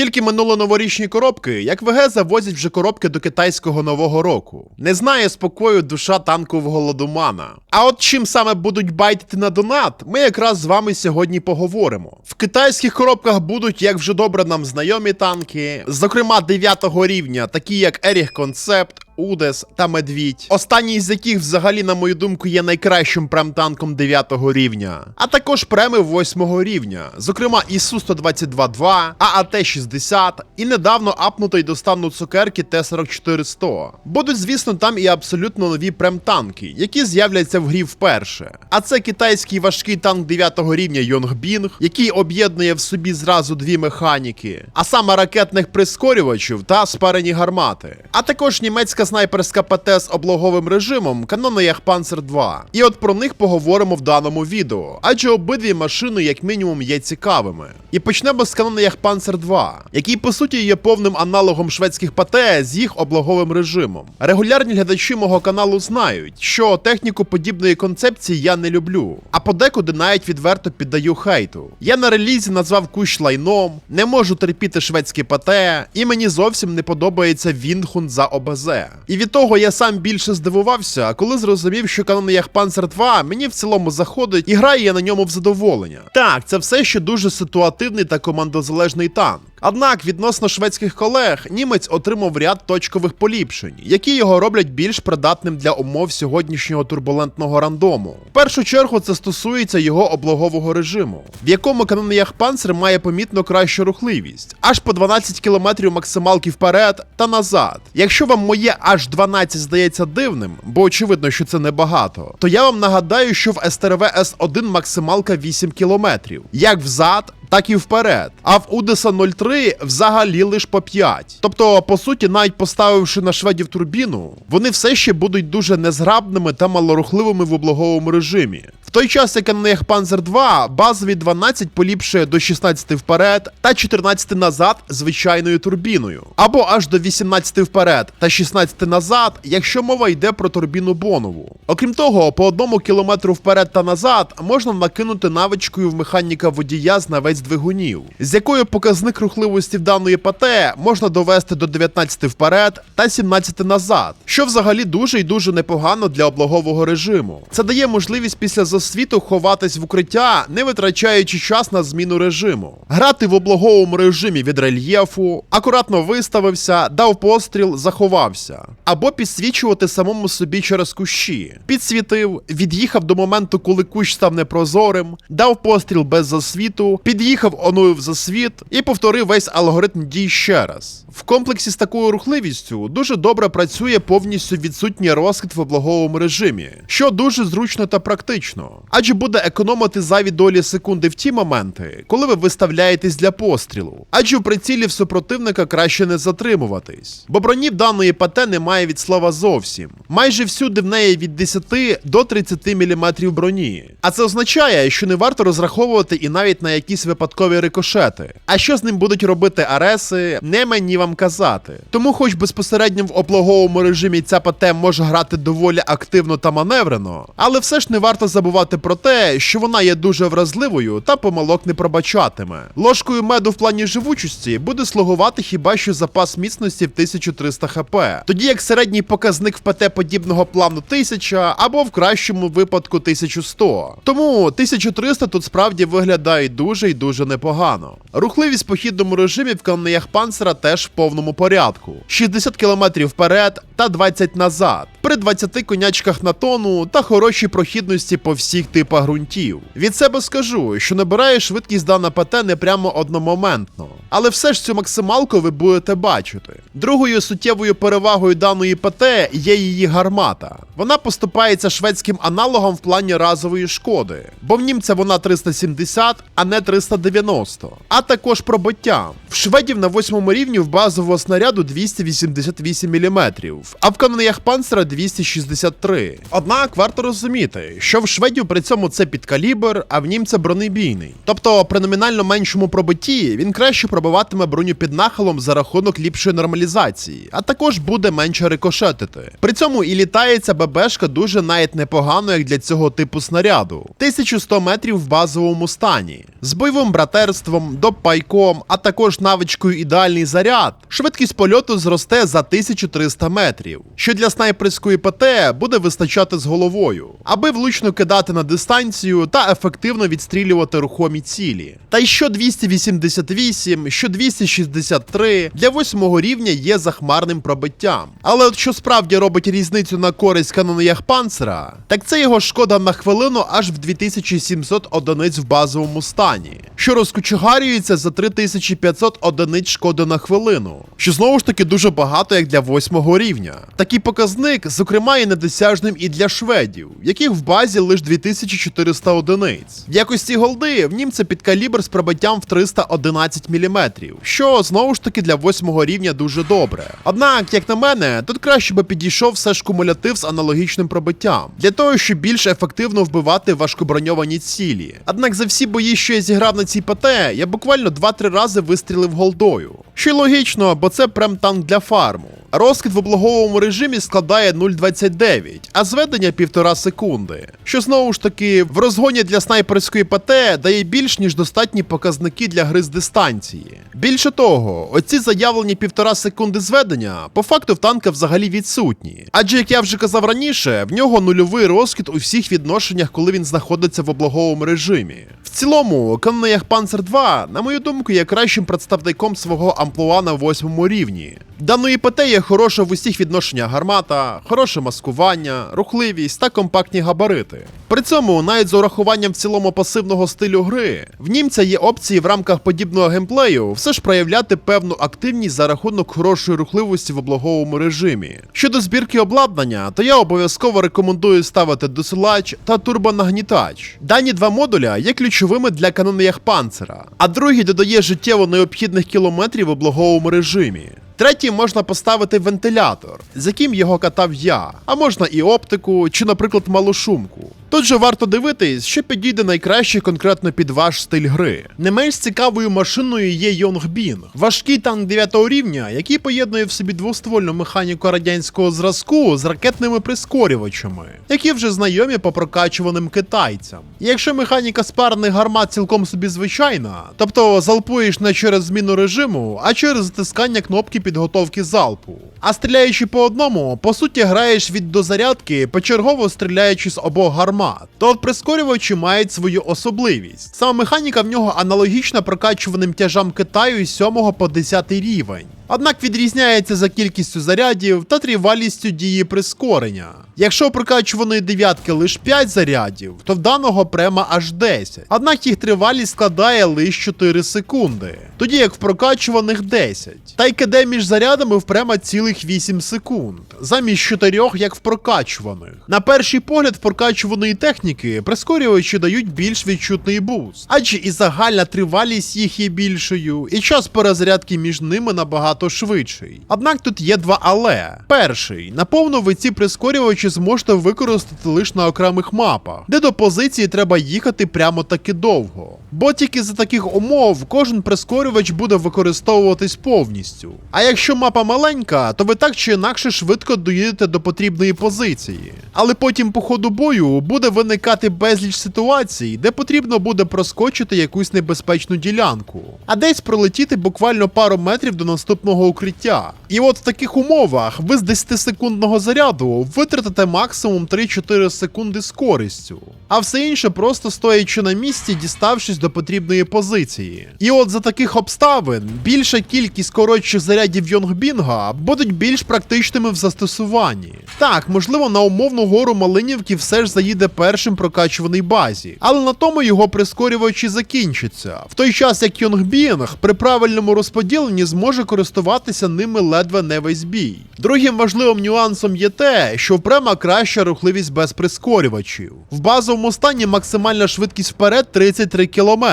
Тільки минуло новорічні коробки, як ВГ завозять вже коробки до китайського нового року. Не знає спокою душа танкового голодумана. А от чим саме будуть байтити на донат, ми якраз з вами сьогодні поговоримо. В китайських коробках будуть, як вже добре нам знайомі танки, зокрема 9 рівня, такі як Еріх Концепт. Удес та Медвідь, останній з яких, взагалі, на мою думку, є найкращим прем-танком 9 рівня, а також преми 8 рівня, зокрема ісу 122 ААТ-60 і недавно апнутий до стану цукерки Т-44-100. Будуть, звісно, там і абсолютно нові прем-танки, які з'являться в грі вперше. А це китайський важкий танк 9 рівня Йонгбінг, який об'єднує в собі зразу дві механіки, а саме ракетних прискорювачів та спарені гармати, а також німецька снайперська ПТ з облоговим режимом Canon Panzer 2. І от про них поговоримо в даному відео, адже обидві машини, як мінімум, є цікавими. І почнемо з Canon Panzer 2, який по суті є повним аналогом шведських ПТ з їх облоговим режимом. Регулярні глядачі мого каналу знають, що техніку подібної концепції я не люблю, а подекуди навіть відверто піддаю хейту. Я на релізі назвав кущ лайном, не можу терпіти шведські ПТ, і мені зовсім не подобається Вінхун за ОБЗ. І від того я сам більше здивувався, коли зрозумів, що канон як Panzer 2 мені в цілому заходить і грає я на ньому в задоволення. Так, це все ще дуже ситуативний та командозалежний танк. Однак, відносно шведських колег, німець отримав ряд точкових поліпшень, які його роблять більш придатним для умов сьогоднішнього турбулентного рандому. В першу чергу це стосується його облогового режиму, в якому канон Ях Panzer має помітно кращу рухливість, аж по 12 км максималки вперед та назад. Якщо вам моє аж 12 здається дивним, бо очевидно, що це небагато, то я вам нагадаю, що в СТРВ С1 максималка 8 км, як взад, так і вперед. А в Удеса 03 взагалі лиш по 5. Тобто, по суті, навіть поставивши на шведів турбіну, вони все ще будуть дуже незграбними та малорухливими в облоговому режимі. Той час, як них Panzer 2 базові 12 поліпшує до 16 вперед та 14 назад звичайною турбіною, або аж до 18 вперед та 16 назад, якщо мова йде про турбіну бонову. Окрім того, по одному кілометру вперед та назад можна накинути навичкою в механіка водія знавець двигунів, з якою показник рухливості в даної ПТ можна довести до 19 вперед та 17 назад, що взагалі дуже і дуже непогано для облогового режиму. Це дає можливість після засвіту ховатись в укриття, не витрачаючи час на зміну режиму, грати в облоговому режимі від рельєфу, акуратно виставився, дав постріл, заховався, або підсвічувати самому собі через кущі. Підсвітив, від'їхав до моменту, коли кущ став непрозорим, дав постріл без засвіту, під'їхав, оновив засвіт і повторив весь алгоритм дій ще раз. В комплексі з такою рухливістю дуже добре працює повністю відсутній розхід в облоговому режимі, що дуже зручно та практично, адже буде економити зайві долі секунди в ті моменти, коли ви виставляєтесь для пострілу, адже в прицілі в супротивника краще не затримуватись, бо броні в даної ПТ немає від слова зовсім. Майже всюди в неї від 10 до 30 мм броні. А це означає, що не варто розраховувати і навіть на якісь випадкові рикошети. А що з ним будуть робити Ареси, не мені вам казати. Тому, хоч безпосередньо в облоговому режимі ця ПТ може грати доволі активно та маневрено, але все ж не варто забувати про те, що вона є дуже вразливою та помилок не пробачатиме. Ложкою меду в плані живучості буде слугувати хіба що запас міцності в 1300 хп, тоді як середній показник в ПТ подібного плану 1000 або в кращому випадку 1100. Тому 1300 тут справді виглядає дуже і дуже непогано. Рухливість в похідному режимі в каноях панцера теж в повному порядку: 60 км вперед та 20 назад, при 20 конячках на тону та хорошій прохідності по всіх типах ґрунтів. Від себе скажу, що набирає швидкість дана ПТ не прямо одномоментно, але все ж цю максималку ви будете бачити. Другою суттєвою перевагою даної ПТ є її гармата. Вона поступається шведським аналогом в плані разової шкоди, бо в німця вона 370, а не 390, а також пробиття. В шведів на восьмому рівні в базового снаряду 288 мм, а в каноніях панцера 263. Однак варто розуміти, що в шведів при цьому це підкалібр, а в німця бронебійний. Тобто при номінально меншому пробитті він краще пробиватиме броню під нахилом за рахунок ліпшої нормалізації а також буде менше рикошетити. При цьому і літається ББшка дуже навіть непогано, як для цього типу снаряду. 1100 метрів в базовому стані. З бойовим братерством, допайком, а також навичкою ідеальний заряд, швидкість польоту зросте за 1300 метрів, що для снайперської ПТ буде вистачати з головою, аби влучно кидати на дистанцію та ефективно відстрілювати рухомі цілі. Та й що 288, що 263 для восьмого рівня є захмарним пробиттям. Але от що справді робить різницю на користь канону Яхпанцера, так це його шкода на хвилину аж в 2700 одиниць в базовому стані, що розкочегарюється за 3500 одиниць шкоди на хвилину, що знову ж таки дуже багато як для восьмого рівня. Такий показник, зокрема, є недосяжним і для шведів, яких в базі лише 2400 одиниць. В якості голди в німця під калібр з пробиттям в 311 мм, що знову ж таки для восьмого рівня дуже добре. Однак, як на мене, тут краще би підійшов все ж кумулятив з аналогічним пробиттям, для того, щоб більш ефективно вбивати важкоброньовані цілі. Однак за всі бої, що я зіграв на цій ПТ, я буквально 2-3 рази вистрілив голдою. Що й логічно, бо це прем танк для фарму. Розкид в облоговому режимі складає 0,29, а зведення 1,5 секунди. Що знову ж таки в розгоні для снайперської ПТ дає більш ніж достатні показники для гри з дистанції. Більше того, оці заявлені 1,5 секунди зведення по факту в танка взагалі відсутні. Адже, як я вже казав раніше, в нього нульовий розкид у всіх відношеннях, коли він знаходиться в облоговому режимі. В цілому, Канонеях Panzer 2, на мою думку, є кращим представником свого амплуа на восьмому рівні. Даної ПТ є хороша в усіх відношеннях гармата, хороше маскування, рухливість та компактні габарити. При цьому, навіть з урахуванням в цілому пасивного стилю гри, в німця є опції в рамках подібного геймплею все ж проявляти певну активність за рахунок хорошої рухливості в облоговому режимі. Щодо збірки обладнання, то я обов'язково рекомендую ставити досилач та турбонагнітач. Дані два модуля є ключовими для канонеях панцера, а другий додає життєво необхідних кілометрів у благовому режимі. Третій можна поставити вентилятор, з яким його катав я, а можна і оптику, чи, наприклад, малу шумку. Тут же варто дивитись, що підійде найкраще конкретно під ваш стиль гри. Не менш цікавою машиною є Йонгбін, важкий танк 9 рівня, який поєднує в собі двоствольну механіку радянського зразку з ракетними прискорювачами, які вже знайомі по прокачуваним китайцям. Якщо механіка спарних гармат цілком собі звичайна, тобто залпуєш не через зміну режиму, а через затискання кнопки підготовки залпу. А стріляючи по одному, по суті граєш від дозарядки, почергово стріляючи з обох гармат. То от прискорювачі мають свою особливість. Сама механіка в нього аналогічна прокачуваним тяжам Китаю з 7 по 10 рівень. Однак відрізняється за кількістю зарядів та тривалістю дії прискорення. Якщо прокачуваної дев'ятки лише 5 зарядів, то в даного према аж 10. Однак їх тривалість складає лише 4 секунди, тоді як в прокачуваних 10. Та й КД між зарядами в према цілих 8 секунд, замість 4, як в прокачуваних. На перший погляд в прокачуваної техніки прискорювачі дають більш відчутний буст, адже і загальна тривалість їх є більшою, і час перезарядки між ними набагато швидший. Однак тут є два але. Перший, наповну ви ці прискорювачі зможете використати лише на окремих мапах, де до позиції треба їхати прямо таки довго. Бо тільки за таких умов кожен прискорювач буде використовуватись повністю. А якщо мапа маленька, то ви так чи інакше швидко доїдете до потрібної позиції. Але потім по ходу бою буде виникати безліч ситуацій, де потрібно буде проскочити якусь небезпечну ділянку, а десь пролетіти буквально пару метрів до наступного укриття. І от в таких умовах ви з 10-секундного заряду витратите максимум 3-4 секунди з користю, а все інше просто стоячи на місці, діставшись до потрібної позиції. І от за таких обставин більша кількість коротших зарядів Йонгбінга будуть більш практичними в застосуванні. Так, можливо, на умовну гору Малинівки все ж заїде першим прокачуваний базі, але на тому його прискорювачі закінчаться. В той час як Йонгбінг при правильному розподіленні зможе користуватися ними ледве не весь бій. Другим важливим нюансом є те, що в према краща рухливість без прискорювачів. В базовому стані максимальна швидкість вперед 33 км,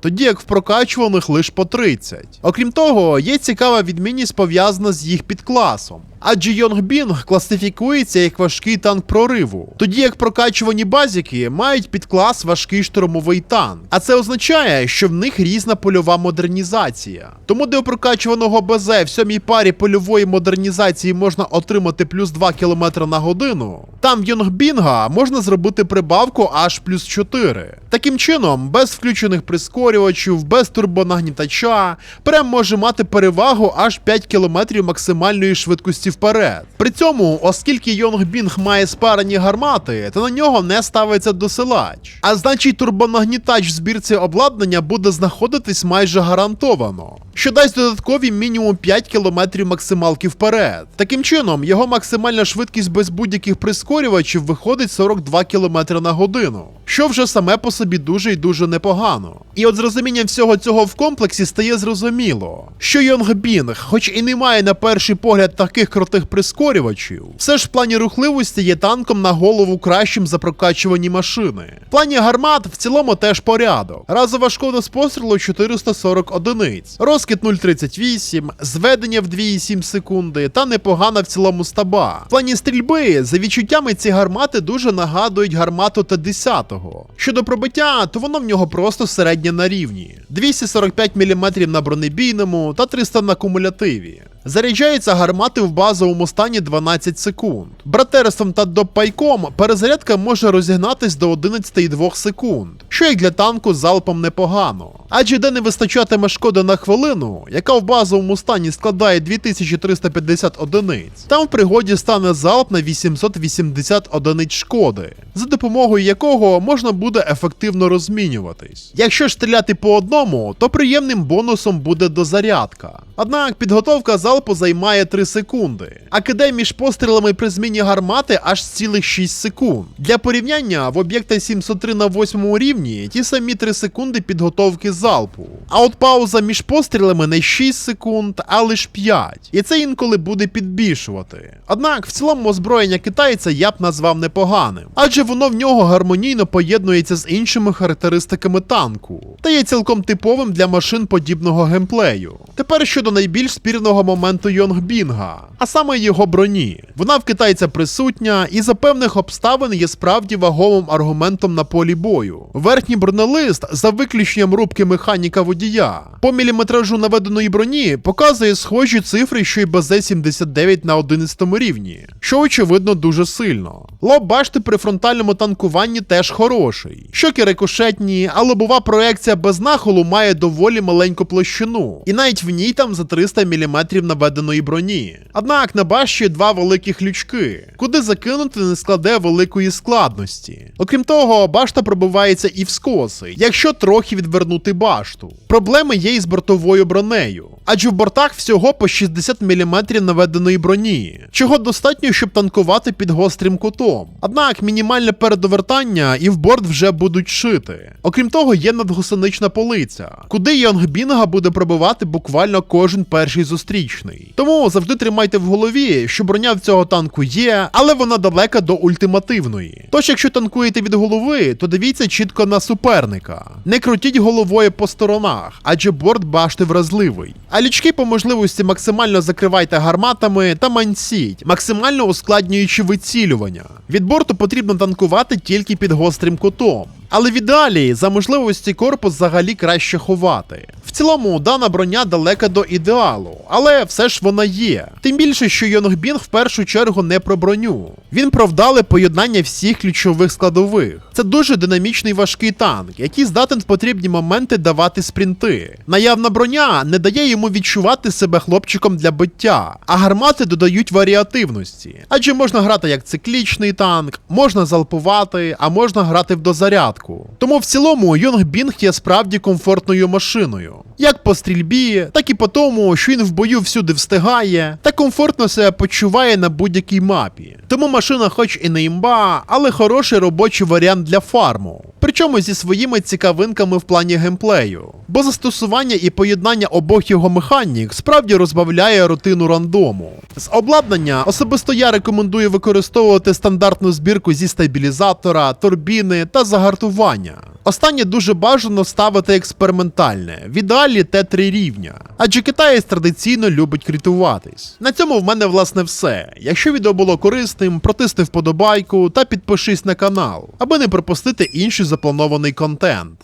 тоді як в прокачуваних лише по 30. Окрім того, є цікава відмінність пов'язана з їх підкласом. Адже Йонгбінг класифікується як важкий танк прориву, тоді як прокачувані базіки мають підклас важкий штурмовий танк. А це означає, що в них різна польова модернізація. Тому у прокачуваного БЗ в сьомій парі польової модернізації можна отримати плюс 2 км на годину, там в Йонгбінга можна зробити прибавку аж плюс 4. Таким чином, без включених прискорювачів, без турбонагнітача, прем може мати перевагу аж 5 км максимальної швидкості вперед. При цьому, оскільки Йонгбінг має спарені гармати, то на нього не ставиться досилач. А значить турбонагнітач в збірці обладнання буде знаходитись майже гарантовано, що дасть додаткові мінімум 5 км максималки вперед. Таким чином, його максимальна швидкість без будь-яких прискорювачів виходить 42 км на годину, що вже саме по собі дуже і дуже непогано. І от з розумінням всього цього в комплексі стає зрозуміло, що Йонгбінг, хоч і не має на перший погляд таких крутих прискорювачів, все ж в плані рухливості є танком на голову кращим за прокачувані машини. В плані гармат в цілому теж порядок. Разова шкода з пострілу 440 одиниць, розкид 0,38, зведення в 2,7 секунди та непогана в цілому стаба. В плані стрільби, за відчуттями, ці гармати дуже нагадують гармату Т-10. Щодо пробиття, то воно в нього просто середнє на рівні: 245 мм на бронебійному та 300 на кумулятиві. Заряджаються гармати в базовому стані 12 секунд. Братерством та допайком перезарядка може розігнатись до 11,2 секунд, що як для танку залпом непогано. Адже де не вистачатиме шкоди на хвилину, яка в базовому стані складає 2350 одиниць, там в пригоді стане залп на 880 одиниць шкоди, за допомогою якого можна буде ефективно розмінюватись. Якщо ж стріляти по одному, то приємним бонусом буде дозарядка. Однак підготовка залпу займає 3 секунди, а кидай між пострілами при зміні гармати аж цілих 6 секунд. Для порівняння в об'єкта 703 на 8 рівні ті самі 3 секунди підготовки залпу. А от пауза між пострілами не 6 секунд, а лише 5. І це інколи буде підбільшувати. Однак в цілому озброєння китайця я б назвав непоганим, адже воно в нього гармонійно поєднується з іншими характеристиками танку, та є цілком типовим для машин подібного геймплею. Тепер щодо найбільш спірного моменту Йонгбінга, а саме його броні. Вона в китайця присутня і за певних обставин є справді вагомим аргументом на полі бою. Верхній бронелист, за виключенням рубки механіка водія, по міліметражу наведеної броні показує схожі цифри, що й БЗ-79 на 11 рівні, що очевидно дуже сильно. Лоб башти при фронтальному танкуванні теж хороший. Щоки рикошетні, а лобова проекція без нахилу має доволі маленьку площину, і навіть в ній там за 300 мм наведеної броні. Однак на башті два великих лючки, куди закинути не складе великої складності. Окрім того, башта пробивається і в скоси, якщо трохи відвернути башту. Проблеми є і з бортовою бронею. Адже в бортах всього по 60 мм наведеної броні, чого достатньо, щоб танкувати під гострим кутом. Однак мінімальне передовертання і в борт вже будуть шити. Окрім того, є надгусенична полиця, куди Йонгбінга буде пробивати буквально кожен перший зустрічний. Тому завжди тримайте в голові, що броня в цього танку є, але вона далека до ультимативної. Тож, якщо танкуєте від голови, то дивіться чітко на суперника. Не крутіть головою по сторонах, адже борт башти вразливий. А лічки по можливості максимально закривайте гарматами та мансіть, максимально ускладнюючи вицілювання. Від борту потрібно танкувати тільки під гострим кутом. Але в ідеалі за можливості корпус взагалі краще ховати. Цілому дана броня далека до ідеалу, але все ж вона є. Тим більше, що Йонгбінг в першу чергу не про броню. Він про вдале поєднання всіх ключових складових. Це дуже динамічний важкий танк, який здатен в потрібні моменти давати спринти. Наявна броня не дає йому відчувати себе хлопчиком для биття, а гармати додають варіативності. Адже можна грати як циклічний танк, можна залпувати, а можна грати в дозарядку. Тому в цілому Йонгбінг є справді комфортною машиною. Як по стрільбі, так і по тому, що він в бою всюди встигає та комфортно себе почуває на будь-якій мапі. Тому машина, хоч і не імба, але хороший робочий варіант для фарму. Причому зі своїми цікавинками в плані геймплею. Бо застосування і поєднання обох його механік справді розбавляє рутину рандому. З обладнання особисто я рекомендую використовувати стандартну збірку зі стабілізатора, турбіни та загартування. Останнє дуже бажано ставити експериментальне, в ідеалі Т3 рівня, адже китаєць традиційно любить критуватись. На цьому в мене власне все. Якщо відео було корисним, протисни вподобайку та підпишись на канал, аби не пропустити інший запланований контент.